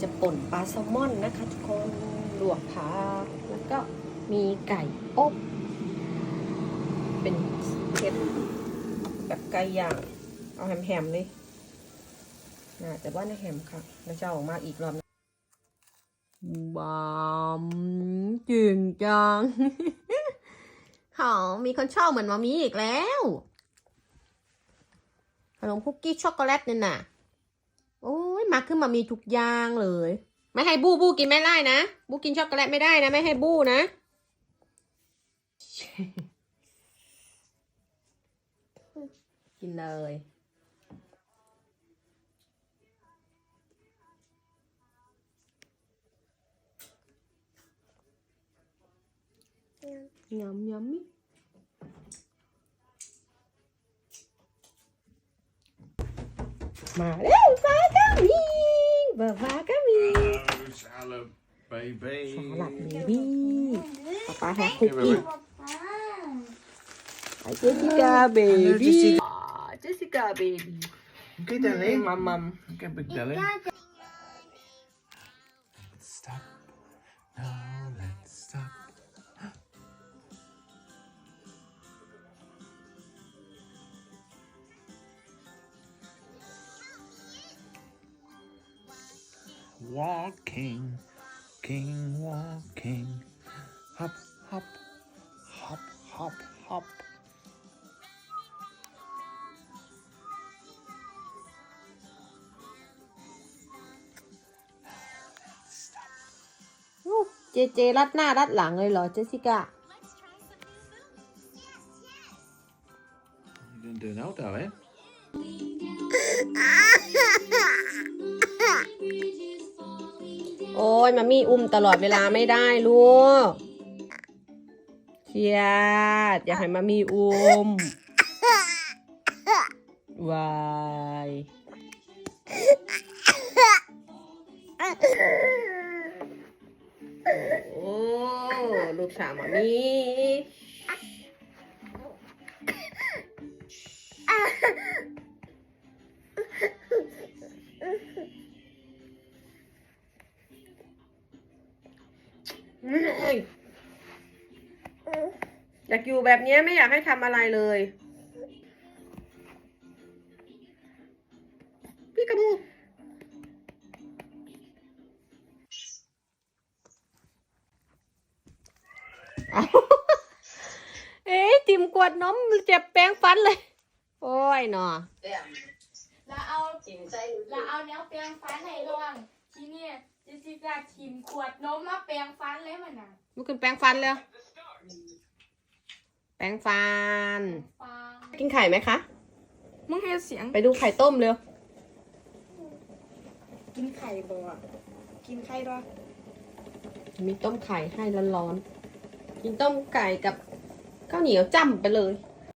จะป่นปลาแซลมอนนะคะทุกคนลวกผักแล้วก็มีไก่อบเป็นเผ็ดแบบไก่ย่าง เอาแฮมๆเลยน่าจะว่าในแฮมค่ะแล้วจะออกมาอีกรอบบามจริงจัง เขามีคนชอบเหมือนมามีอีกแล้วขนมคุกกี้ช็อกโกแลตเนี่ยน่ะโอ้ยมาขึ้นมามีทุกอย่างเลย ไม่ให้บู้บู้กินไม่ได้นะ บู้กินช็อกโกแลตไม่ได้นะ ไม่ให้บู้นะกินเลย ยำยำมิมาแล้วฟ้าก็มีเบอร์ฟ้าก็มี Oh, salad, baby. สลัดเบบี้ป๊าป๊าแฮปคุกกี้ Hi Jessica baby Ah, Jessica baby Okay, darling. มัมมัม Okay, big darling. Walking, king walking, hop, hop, hop, hop, hop. อู้เจเจรัดหน้ารัดหลังเลยเหรอเจสสิก้า You didn't do no, darling. โอ้ ยมามี่อุ้มตลอดเวลาไม่ได้ลูกเครียดอยากให้มามี่อุ้มวายโอ้ลูกสาวมามี่ อยากอยู่แบบเนี้ยไม่อยากให้ทำอะไรเลย พี่กระมูเอาเอ๊ะติ่มกวดน้ำเจ็บแป้งฟันเลย โอ้ยหนอแล้วเอาแล้วเอาเนี้ยแปรงฟันให้ลองทีนี้เจสสิก้าทิมขวดนมมาแปรงฟันเลยมันน่ะลุกขึ้นแป้งฟันเลยแป้งฟัน ฟังกินไข่ไหมคะ มึงให้เสียงไปดูไข่ต้มเร็ว กินไข่บ่กินไข่บ่มีต้มไข่ให้ร้อนๆ กินต้มไก่กับข้าวเหนียวจ้ำไปเลยอ